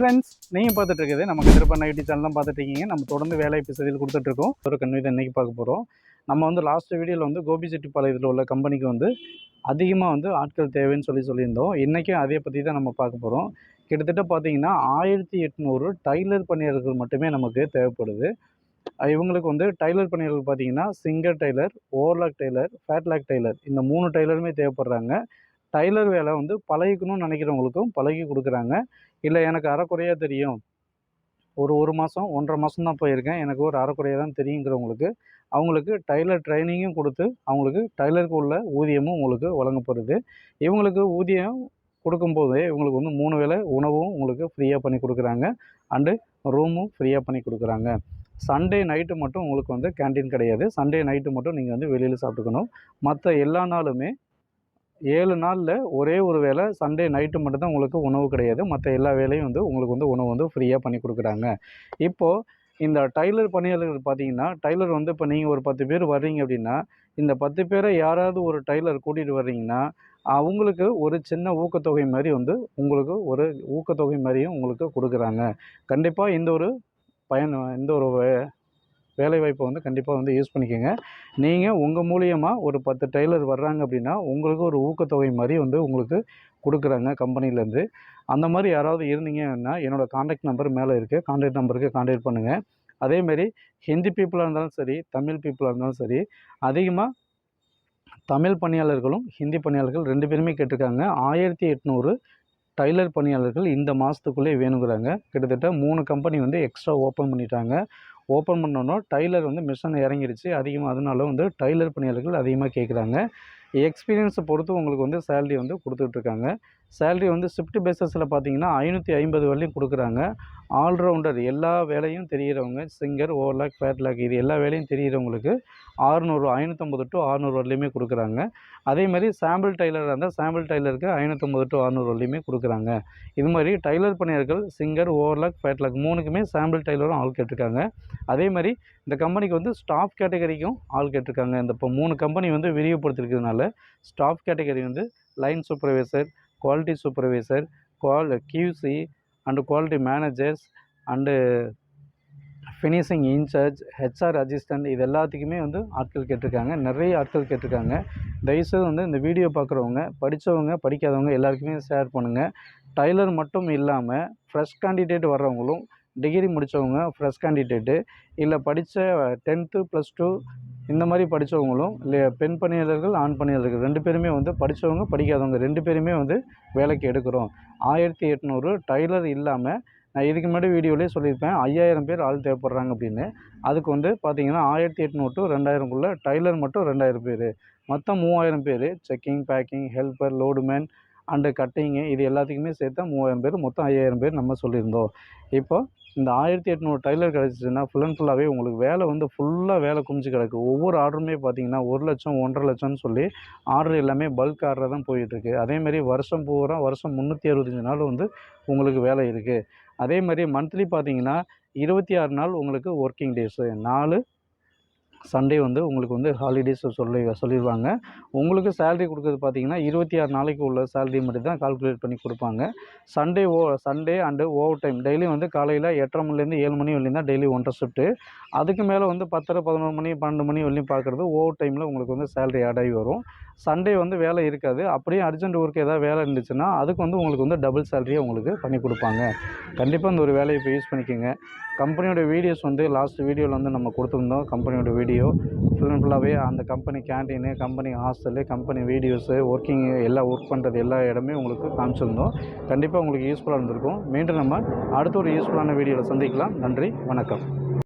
Friends நீங்கள் பார்த்துட்டு இருக்குது நம்ம கதிரப்பண்ண யூடியூப் சேனல் தான் பார்த்துட்டு இருக்கீங்க நம்ம தொடர்ந்து வேலை பிசதியில் கொடுத்துட்ருக்கோம் ஒரு கன்வீதை இன்னைக்கு பார்க்க போகிறோம் நம்ம வந்து லாஸ்ட் வீடியோவில் வந்து கோபிச்செட்டிப்பாளையத்தில் உள்ள கம்பெனிக்கு வந்து அதிகமாக வந்து ஆட்கள் தேவைன்னு சொல்லி சொல்லியிருந்தோம். இன்றைக்கும் அதே பற்றி தான் நம்ம பார்க்க போகிறோம் கிட்டத்தட்ட பார்த்தீங்கன்னா ஆயிரத்தி எட்நூறு டைலர் பணியாளர்கள் மட்டுமே நமக்கு தேவைப்படுது. இவங்களுக்கு வந்து டைலர் பணியாளர்கள் பார்த்தீங்கன்னா singer tailor overlock tailor flatlock tailor இந்த மூணு டைலருமே தேவைப்படுறாங்க. டைலர் வேலை வந்து பழகிக்கணும்னு நினைக்கிறவங்களுக்கும் பழகி கொடுக்குறாங்க. இல்லை எனக்கு அறக்குறையாக தெரியும். ஒரு ஒரு மாதம் ஒன்றரை மாதம் தான் போயிருக்கேன். எனக்கு ஒரு அறக்குறையாக தான் தெரியுங்கிறவங்களுக்கு அவங்களுக்கு டைலர் ட்ரைனிங்கும் கொடுத்து அவங்களுக்கு டைலருக்கு உள்ள ஊதியமும் உங்களுக்கு வழங்கப்படுது இவங்களுக்கு ஊதியம் கொடுக்கும்போதே இவங்களுக்கு வந்து மூணு வேளை உணவும் உங்களுக்கு ஃப்ரீயாக பண்ணி கொடுக்குறாங்க. அண்டு ரூமும் ஃப்ரீயாக பண்ணி கொடுக்குறாங்க. சண்டே நைட்டு மட்டும் உங்களுக்கு வந்து கேண்டீன் கிடையாது. சண்டே நைட்டு மட்டும் நீங்கள் வந்து வெளியில் சாப்பிட்டுக்கணும். மற்ற எல்லா நாளுமே ஏழு நாளில் ஒரே ஒரு வேளை சண்டே நைட்டு மட்டும்தான் உங்களுக்கு உணவு கிடையாது. மற்ற எல்லா வேலையும் வந்து உங்களுக்கு வந்து உணவு வந்து ஃப்ரீயாக பண்ணி கொடுக்குறாங்க. இப்போது இந்த டைலர் பணியாளர்கள் பார்த்தீங்கன்னா டைலர் வந்து இப்போ நீங்கள் ஒரு பத்து பேர் வர்றீங்க அப்படின்னா இந்த பத்து பேரை யாராவது ஒரு டைலர் கூட்டிகிட்டு வர்றீங்கன்னா அவங்களுக்கு ஒரு சின்ன ஊக்கத்தொகை மாதிரி வந்து உங்களுக்கு ஒரு ஊக்கத்தொகை மாதிரியும் உங்களுக்கு கொடுக்குறாங்க. கண்டிப்பாக இந்த ஒரு பயன் இந்த ஒரு வேலைவாய்ப்பை வந்து கண்டிப்பாக வந்து யூஸ் பண்ணிக்கோங்க. நீங்கள் உங்கள் மூலியமாக ஒரு பத்து டைலர் வர்றாங்க அப்படின்னா உங்களுக்கு ஒரு ஊக்கத்தொகை மாதிரி வந்து உங்களுக்கு கொடுக்குறாங்க கம்பெனிலேருந்து. அந்த மாதிரி யாராவது இருந்தீங்கன்னா என்னோடய காண்டாக்ட் நம்பர் மேலே இருக்குது காண்டாக்ட் நம்பருக்கு காண்டாக்ட் பண்ணுங்கள் அதேமாரி ஹிந்தி பீப்புளாக இருந்தாலும் சரி தமிழ் பீப்புளாக இருந்தாலும் சரி அதிகமாக தமிழ் பணியாளர்களும் ஹிந்தி பணியாளர்கள் ரெண்டு பேருமே கேட்டிருக்காங்க. ஆயிரத்தி எட்நூறு டைலர் பணியாளர்கள் இந்த மாதத்துக்குள்ளே வேணுங்கிறாங்க. கிட்டத்தட்ட மூணு கம்பெனி வந்து எக்ஸ்ட்ரா ஓப்பன் பண்ணிட்டாங்க. ஓப்பன் பண்ணோன்னா டைலர் வந்து மிஷின் இறங்கிருச்சு. அதிகமாக அதனால வந்து டைலர் பணியாளர்கள் அதிகமாக கேட்குறாங்க எக்ஸ்பீரியன்ஸை பொறுத்து உங்களுக்கு வந்து சேலரி வந்து கொடுத்துட்ருக்காங்க சேல்ரி வந்து ஷிஃப்ட் பேஸஸில் பார்த்தீங்கன்னா ஐநூற்றி ஐம்பது வரலையும் கொடுக்குறாங்க. ஆல்ரவுண்டர் எல்லா வேலையும் தெரிகிறவங்க சிங்கர் ஓவர்லாக் ஃபேட்லாக் இது எல்லா வேலையும் தெரிகிறவங்களுக்கு ஆறுநூறு ஐநூற்றம்பது டு ஆறுநூறு வரலையுமே கொடுக்குறாங்க. அதே மாதிரி சாம்பிள் டைலராக இருந்தால் சாம்பிள் டைலருக்கு ஐநூற்றம்பது டு அறுநூறு வரலையுமே கொடுக்குறாங்க. இது மாதிரி டைலர் பணியாளர்கள் சிங்கர் ஓவர்லாக் ஃபேட்லாக் மூணுக்குமே சாம்பிள் டைலரும் ஆள் கேட்டிருக்காங்க. அதே மாதிரி இந்த கம்பெனிக்கு வந்து ஸ்டாஃப் கேட்டகரிக்கும் ஆள் கேட்டிருக்காங்க. இந்த இப்போ மூணு கம்பெனி வந்து விரிவுபடுத்திருக்கிறதுனால ஸ்டாஃப் கேட்டகரி வந்து line supervisor quality supervisor qual QC and quality managers and finishing incharge HR assistant இது எல்லாத்துக்குமே வந்து ஆட்கள் கேட்டிருக்காங்க. நிறைய ஆட்கள் கேட்டிருக்காங்க. தயவுசெய்து வந்து இந்த வீடியோ பார்க்குறவங்க படித்தவங்க படிக்காதவங்க எல்லாருக்குமே ஷேர் பண்ணுங்கள் டைலர் மட்டும் இல்லாமல் ஃப்ரெஷ் கேண்டிடேட் வர்றவங்களும் டிகிரி முடித்தவங்க ஃப்ரெஷ் கேண்டிடேட்டு இல்லை படித்த டென்த்து ப்ளஸ் டூ இந்த மாதிரி படித்தவங்களும் இல்லை பெண் பணியாளர்கள் ஆண் பணியாளர்கள் ரெண்டு பேருமே வந்து படித்தவங்க படிக்காதவங்க ரெண்டு பேருமே வந்து வேலைக்கு எடுக்கிறோம். ஆயிரத்தி எட்நூறு டைலர் இல்லாமல் நான் இதுக்கு முன்னாடி வீடியோலேயே சொல்லியிருப்பேன். ஐயாயிரம் பேர் ஆள் தேவைப்படுறாங்க அப்படின்னு. அதுக்கு வந்து பார்த்திங்கன்னா ஆயிரத்தி எட்நூறு டு ரெண்டாயிரம்குள்ளே டைலர் மட்டும் ரெண்டாயிரம் பேர். மொத்தம் மூவாயிரம் பேர். Checking packing helper loadman and cutting இது எல்லாத்துக்குமே சேர்த்தா மூவாயிரம் பேர் மொத்தம் ஐயாயிரம் பேர் நம்ம சொல்லியிருந்தோம். இப்போ இந்த ஆயிரத்தி எட்நூறு டைலர் கிடச்சிச்சுன்னா ஃபுல் அண்ட் ஃபுல்லாகவே உங்களுக்கு வேலை வந்து ஃபுல்லாக வேலை குமிச்சு கிடக்கு. ஒவ்வொரு ஆர்டருமே பார்த்தீங்கன்னா ஒரு லட்சம் ஒன்றரை லட்சம்னு சொல்லி ஆர்டர் எல்லாமே பல்க் ஆர்டராக தான் போயிட்டுருக்கு. அதேமாதிரி வருஷம் பூரா வருஷம் முந்நூற்றி அறுபத்தஞ்சு நாள் வந்து உங்களுக்கு வேலை இருக்குது அதே மாதிரி மந்த்லி பார்த்தீங்கன்னா இருபத்தி ஆறு நாள் உங்களுக்கு ஒர்க்கிங் டேஸு நாலு சண்டே வந்து உங்களுக்கு வந்து ஹாலிடேஸ் சொல்லி சொல்லிடுவாங்க உங்களுக்கு சேலரி கொடுக்குறது பார்த்தீங்கன்னா இருபத்தி ஆறு நாளைக்கு உள்ள சேலரி மட்டும் தான் கால்குலேட் பண்ணி கொடுப்பாங்க. Sunday O Sunday and overtime டெய்லியும் வந்து காலையில் எட்டரை மணிலேருந்து ஏழு மணி வரையும் தான் டெய்லி ஒன்றரை ஷிஃப்ட்டு அதுக்கு மேலே வந்து பத்தரை பதினொரு மணி பன்னெண்டு மணி வரையும் பார்க்குறது ஓவர் டைமில் உங்களுக்கு வந்து சேலரி ஆட் ஆகி வரும். சண்டே வந்து வேலை இருக்காது. அப்படியே அர்ஜென்ட் ஒர்க் ஏதாவது வேலை இருந்துச்சுன்னா அதுக்கு வந்து உங்களுக்கு வந்து டபுள் சேலரியை உங்களுக்கு பண்ணி கொடுப்பாங்க. கண்டிப்பாக இந்த ஒரு வேலையை இப்போ யூஸ் பண்ணிக்கோங்க. கம்பெனியோட வீடியோஸ் வந்து லாஸ்ட் வீடியோவில் வந்து நம்ம கொடுத்துருந்தோம். கம்பெனியோட வீடியோ ஃபுல் அண்ட் ஃபுல்லாகவே அந்த company canteen company hostel company videos working எல்லாம் ஒர்க் பண்ணுறது எல்லா இடமே உங்களுக்கு காமிச்சிருந்தோம். கண்டிப்பாக உங்களுக்கு யூஸ்ஃபுல்லாக இருந்திருக்கும். மீண்டும் நம்ம அடுத்த ஒரு யூஸ்ஃபுல்லான வீடியோவில் சந்திக்கலாம். நன்றி வணக்கம்.